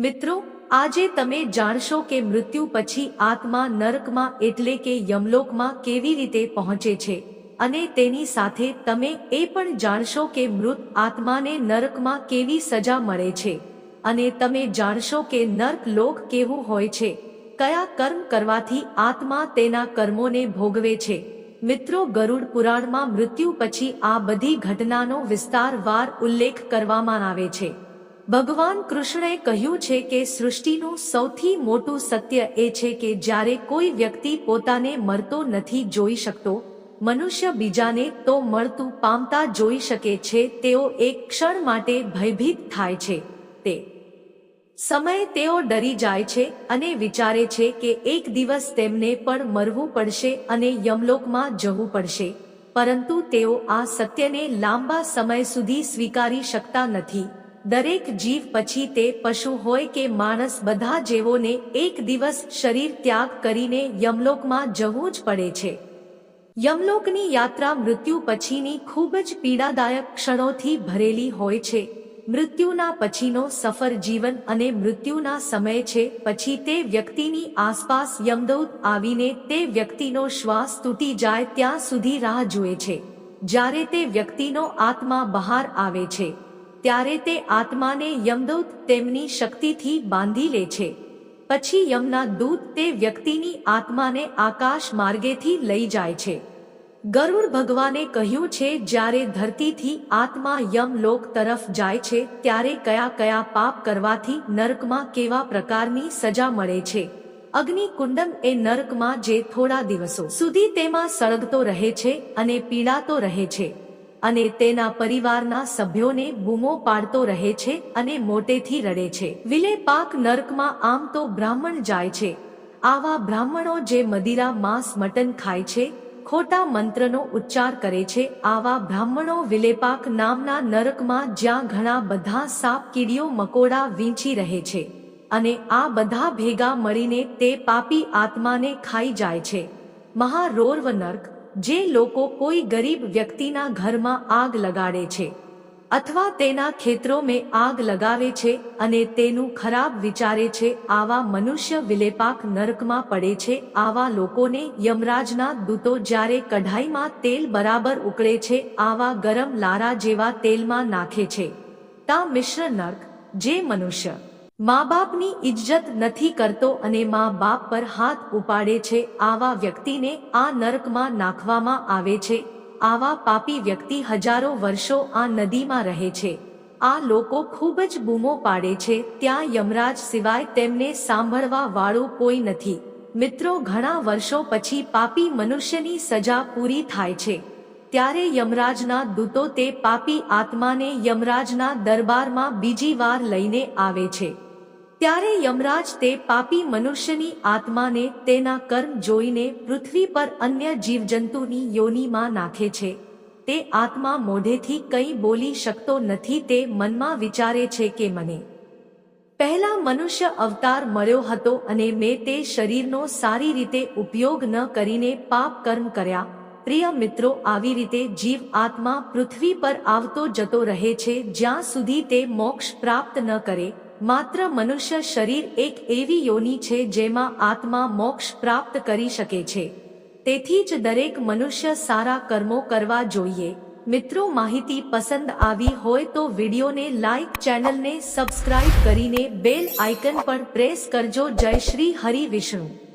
મિત્રો, આજે તમે જાણશો કે મૃત્યુ પછી આત્મા નરકમાં એટલે કે યમલોકમાં કેવી રીતે પહોંચે છે. અને તેની સાથે તમે એ પણ જાણશો કે મૃત આત્માને નરકમાં કેવી સજા મળે છે. અને તમે જાણશો કે નર્ક લોક કેવું હોય છે. કયા કર્મ કરવાથી આત્મા તેના કર્મોને ભોગવે છે. મિત્રો, ગરુડ પુરાણમાં મૃત્યુ પછી આ બધી ઘટનાનો વિસ્તારવાર ઉલ્લેખ કરવામાં આવે છે. ભગવાન કૃષ્ણએ કહ્યું છે કે સૃષ્ટિનું સૌથી મોટું સત્ય એ છે કે જ્યારે કોઈ વ્યક્તિ પોતાને મરતો નથી જોઈ શકતો, મનુષ્ય બીજાને તો મળતું પામતા જોઈ શકે છે, તેઓ એક ક્ષણ માટે ભયભીત થાય છે. તે સમયે તેઓ ડરી જાય છે અને વિચારે છે કે એક દિવસ તેમને પણ મરવું પડશે અને યમલોકમાં જવું પડશે. પરંતુ તેઓ આ સત્યને લાંબા સમય સુધી સ્વીકારી શકતા નથી. દરેક જીવ પછી તે પશુ હોય કે માણસ બધા જેવોને એક દિવસ શરીર ત્યાગ કરીને યમલોકમાં જવું જ પડે છે. યમલોકની યાત્રા મૃત્યુ પછીની ખૂબ જ પીડાદાયક ક્ષણોથી ભરેલી હોય છે. મૃત્યુના પછીનો સફર જીવન અને મૃત્યુના સમય છે. પછી તે વ્યક્તિની આસપાસ યમદૌત આવીને તે વ્યક્તિનો શ્વાસ તૂટી જાય ત્યાં સુધી રાહ જુએ છે. જ્યારે તે વ્યક્તિનો આત્મા બહાર આવે છે. ત્યારે તે આત્માને યમદૂત તેમની શક્તિથી બાંધી લે છે. પછી યમના દૂત તે વ્યક્તિની આત્માને આકાશ માર્ગેથી લઈ જાય છે. ગરુડ ભગવાને કહ્યું છે, જ્યારે ધરતીથી આત્મા યમલોક તરફ જાય છે, ત્યારે કયા કયા પાપ કરવાથી નરકમાં કેવા પ્રકારની સજા મળે છે? અગ્નિ કુંડમ એ નરકમાં જે થોડા દિવસો સુધી તેમાં સળગતો રહે છે અને પીડાતો રહે છે. અને તેના પરિવારના સભ્યોને બૂમો પાડતો રહે છે અને મોટેથી રડે છે. વિલે પાક નર્કમાં આમ તો બ્રાહ્મણ જાય છે. આવા બ્રાહ્મણો જે મદિરા માંસ મટન ખાય છે, ખોટા મંત્રનો ઉચ્ચાર કરે છે, આવા બ્રાહ્મણો વિલેપાક નામના નરકમાં જ્યાં ઘણા બધા સાપ કીડીઓ મકોડા વીંચી રહે છે. અને આ બધા ભેગા મળીને તે પાપી આત્માને ખાઈ જાય છે. મહારોર્વ નર્ક જે લોકો કોઈ ગરીબ વ્યક્તિના ઘરમાં આગ લગાડે છે અથવા તેના ખેતરો મેં આગ લગાવે છે અને તેનું ખરાબ વિચારે છે, આવા મનુષ્ય વિલેપાક નરકમાં પડે છે, આવા લોકોને યમરાજના દૂતો જ્યારે કઢાઈમાં તેલ બરાબર ઉકળે છે, આવા ગરમ લારા જેવા તેલમાં નાખે છે. તા મિશ્ર નર્ક, જે મનુષ્ય મા બાપની ઇજ્જત નથી કરતો અને મા બાપ પર હાથ ઉપાડે છે, આવા વ્યક્તિને આ નરકમાં નાખવામાં આવે છે. આવા પાપી વ્યક્તિ હજારો વર્ષો આ નદીમાં રહે છે. આ લોકો ખૂબ જ બૂમો પાડે છે, ત્યાં યમરાજ સિવાય તેમને સાંભળવા વાળું કોઈ નથી. મિત્રો, ઘણા વર્ષો પછી પાપી મનુષ્યની સજા પૂરી થાય છે. ત્યારે યમરાજના દૂતો તે પાપી આત્માને યમરાજના દરબારમાં બીજી વાર લઈને આવે છે. ત્યારે યમરાજ તે પાપી મનુષ્યની આત્માને તેના કર્મ જોઈને પૃથ્વી પર અન્ય જીવજંતુની યોનિમાં નાખે છે. તે આત્મા મોઢેથી કંઈ બોલી શકતો નથી તે મનમાં વિચારે છે કે મને પહેલા મનુષ્ય અવતાર મળ્યો હતો અને મેં તે શરીરનો સારી રીતે ઉપયોગ ન કરીને પાપ કર્મ કર્યા. પ્રિય મિત્રો, આવી રીતે જીવ આત્મા પૃથ્વી પર આવતો જતો રહે છે જ્યાં સુધી તે મોક્ષ પ્રાપ્ત ન કરે. માત્ર મનુષ્ય શરીર એક એવી યોની છે જેમાં આત્મા મોક્ષ પ્રાપ્ત કરી શકે છે. તેથી જ દરેક મનુષ્ય સારા કર્મો કરવા જોઈએ. મિત્રો, માહિતી પસંદ આવી હોય તો વિડીયોને લાઈક, ચેનલને સબસ્ક્રાઇબ કરીને બેલ આઇકન પર પ્રેસ કરજો. જય શ્રી હરિ વિષ્ણુ.